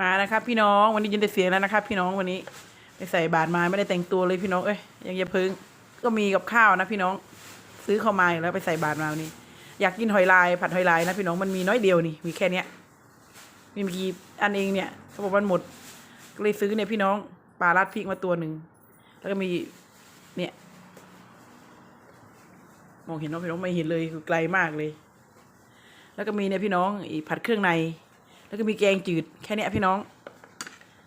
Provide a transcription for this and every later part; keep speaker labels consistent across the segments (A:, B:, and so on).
A: มานะครับพี่น้องวันนี้ยินแต่เสียงแล้วนะครับ พี่น้องวันนี้ไปใส่บาตรมาไม่ได้แต่งตัวเลยพี่น้องเอ้ยยังอย่าพึ่งก็มีกับข้าวนะพี่น้อง ซื้อเข้ามาแล้วไปใส่บาตรมาวันนี้ อยากกินหอยลาย ผัดหอยลายนะพี่น้องมันมีน้อยเดียวนี่มีแค่เนี้ยมีเมื่อกี้อันเองเนี่ยเขาบอกมันหมดก็เลยซื้อเนี่ยพี่น้องปลาราดพริกมาตัวหนึ่งแล้วก็มีเนี่ยมองเห็นว่าพี่น้องไม่เห็นเลยคือไกลมากเลย แล้วก็มีเนี่ยพี่น้องอีผัดเครื่องใน แล้วก็มีแกงจืดแค่เนี้ยพี่น้อง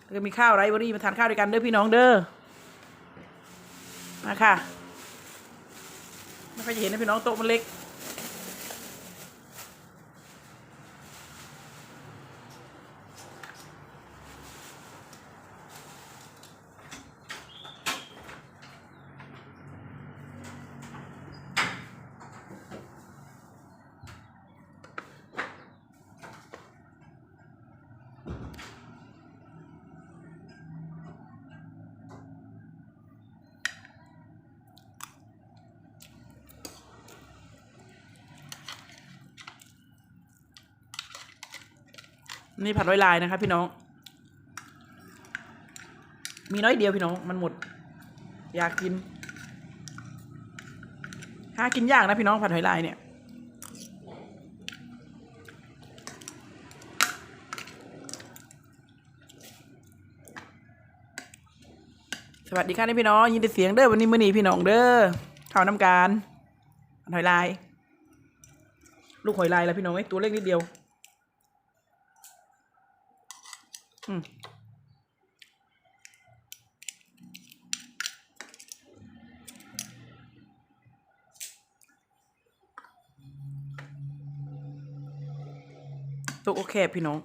A: แล้วก็มีข้าวไรเบอรี่มาทานข้าวด้วยกันเด้อพี่น้องเด้อมาค่ะไม่ค่อยจะเห็นนะพี่น้องโต๊ะมันเล็ก นี่ผัดไว้ลายนะครับพี่น้อง มีน้อยเดียวพี่น้องมันหมด อยากกินหากินยากนะพี่น้องผัดหอยลายเนี่ย สวัสดีค่ะนี่พี่น้องยินดีเสียงเด้อวันนี้มื้อนี้พี่น้องเด้อข้าวน้ำการหอยลาย ลูกหอยลายแล้วพี่น้องไอ้ตัวเล็กนิดเดียว อืมตกโอเคพี่น้อง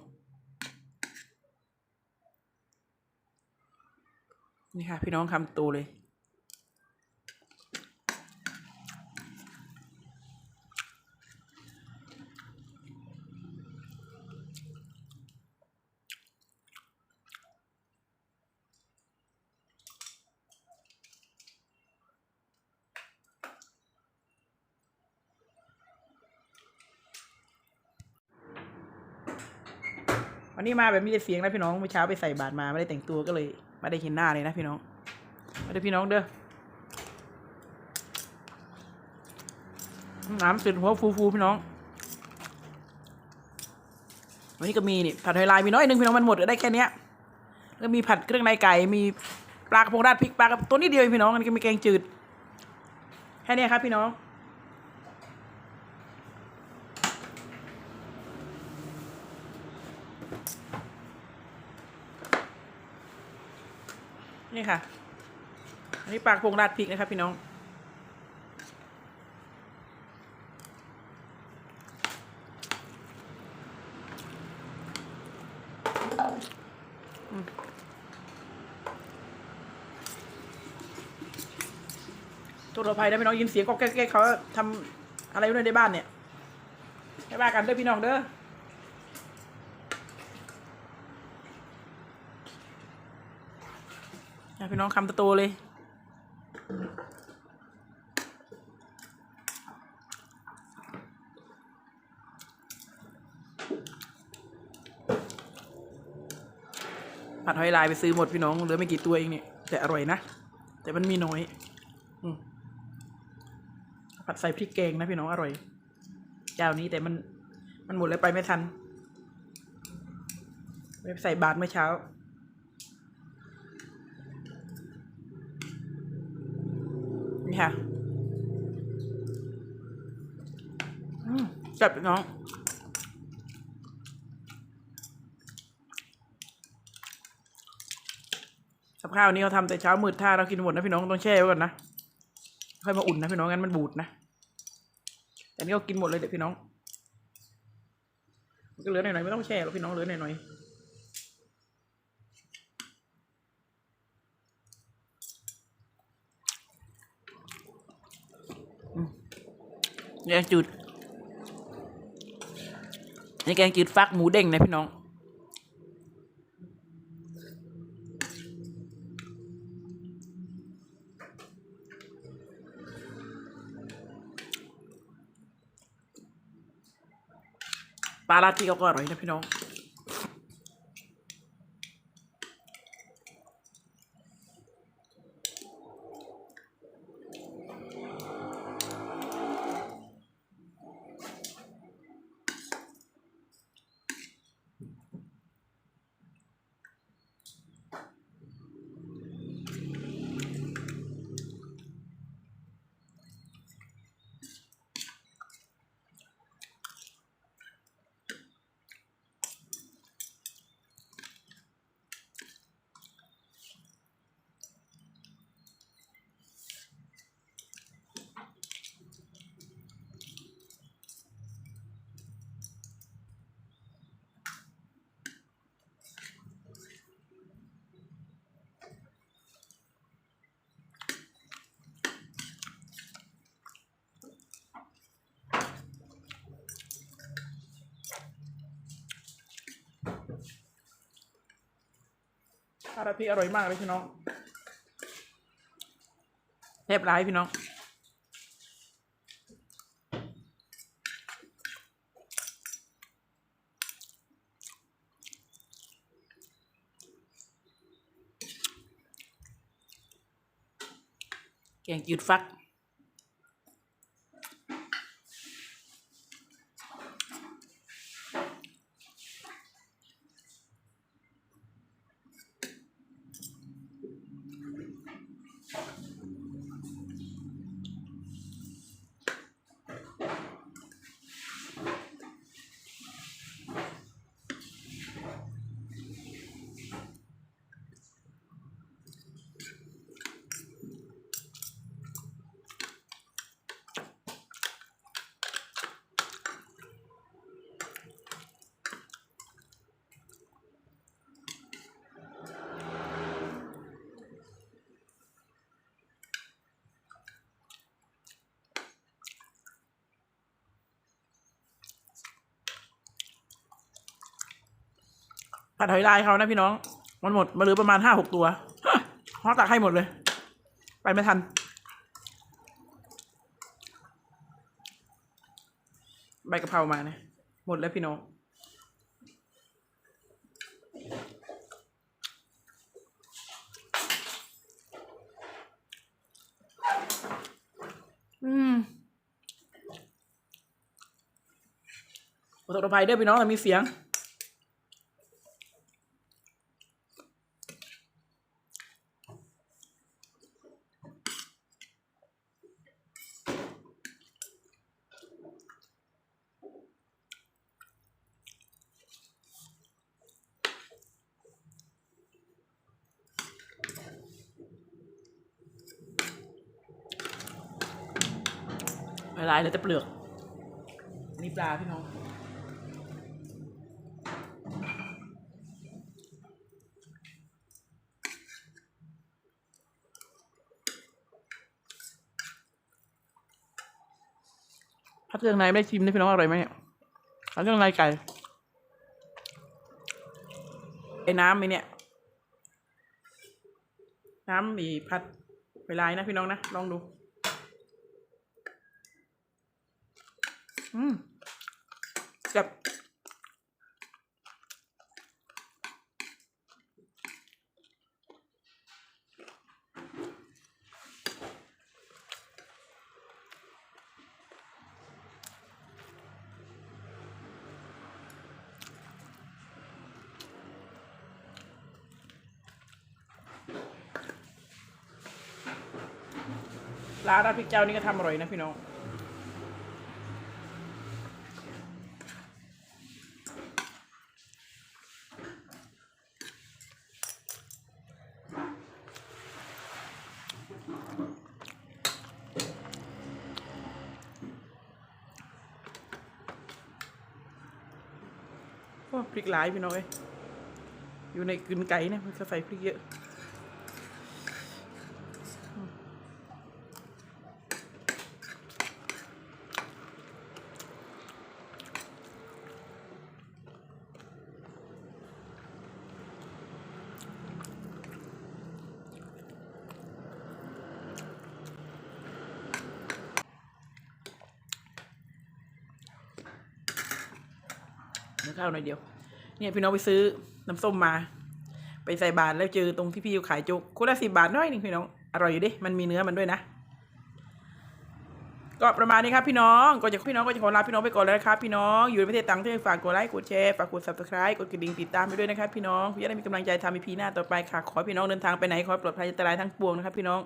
A: นี่ค่ะ พี่น้องคำตัวเลย วันนี้มาแบบมีแต่เสียงนะพี่น้องเมื่อเช้าไปใส่บาตรมาไม่ได้แต่งตัวก็เลยไม่ได้เห็นหน้าเลยนะพี่น้องมาเด้อพี่น้องเด้อน้ำสุดหัวฟูๆพี่น้อง วันนี้ก็มีนี่ผัดหอยลายมีน้อยหนึงพี่น้องมันหมดได้แค่เนี้ยแล้วก็มีผัดเครื่องในไก่มีปลากระพงราดพริกปลากระตัวนี้เดียวพี่น้องอันนี้ก็มีแกงจืดแค่นี้ครับพี่น้อง นี่ค่ะ อันนี้ปลากระพงราดพริกนะครับพี่น้อง ตัวเราภัยนะพี่น้องยินเสียงก็แก๊กๆเขาทำอะไรอยู่ในบ้านเนี่ยให้บ้ากันเด้อพี่น้องเด้อ อะพี่น้องคำโตๆเลยผัดหอยลายไปซื้อหมดพี่น้องเหลือไม่กี่ตัวเองเนี่ยแต่อร่อยนะ แต่มันมีน้อยอผัดใส่พริกแกงนะพี่น้องอร่อยเจ้านี้แต่มันมันหมดแล้วไปไม่ทันไปใส่บาตรเมื่อเช้า ค่ะจับพี่น้องกับข้าวนี้เขาทำแต่เช้ามืดถ้าเรากินหมดนะพี่น้องต้องแช่ไว้ก่อนนะค่อยมาอุ่นนะพี่น้องงั้นมันบูดนะแต่นี่ก็กินหมดเลยเดี๋ยวพี่น้องมันก็เหลือหน่อยๆไม่ต้องแช่หรอกพี่น้องเหลือหน่อยๆ แกงจืดนี่แกงจืดฟักหมูเด้งนะพี่น้อง ปลาลาดที่เขาก็อร่อยนะพี่น้องาวราดพริกอร่อยมากเลยพี่น้องแทบร้ายพี่น้องแกงจืดฟัก ผัดหอยลายเขานะพี่น้อง มันหมดมาเหลือประมาณห้าหกตัวเขาตักให้หมดเลย ไปไม่ทัน ใบกะเพรามาเนี่ยหมดแล้วพี่น้องอืมขอโทษอภัยด้วยพี่น้องแต่มีเสียง ละลายเหลยแต่เปลือกอันนี่ปลาพี่น้องพัดเครื่องในไม่ได้ชิมนะพี่น้องอร่อยไหมเนี่ยพัดเครื่องในไก่ไอ้น้ำไอ้เนี่ย น้ำมีพัดไปลายนะพี่น้องนะลองดู อืมแบบร้านราดพริกเจ้านี่ก็ทำอร่อยนะพี่น้อง พริกหลายพี่น้องเอ้ยอยู่ในกึนไก่เนี่ยมันจะใส่พริกเยอะ ข้าวหน่อยเดียว เนี่ยพี่น้องไปซื้อน้ำส้มมา ไปใส่บาตรแล้วเจอตรงที่พี่อยู่ขายจ๊กคนละสิบาทน้อยหนึงพี่น้องอร่อยอยู่ดิมันมีเนื้อมันด้วยนะ ก็ประมาณนี้ครับพี่น้องก็จะพี่น้องก็จะขอลาพี่น้องไปก่อนแล้วนะครับพี่น้องอยู่ในประเทศต่างประเทศฝากกดไลค์กดแชร์ฝากกด subscribe กดกระดิ่งติดตามไปด้วยนะครับพี่น้องเพื่อจะได้มีกำลังใจทำอีพีหน้าต่อไปค่ะขอพี่น้องเดินทางไปไหนขอปลอดภัยอันตรายทั้งปวงนะครับพี่น้อง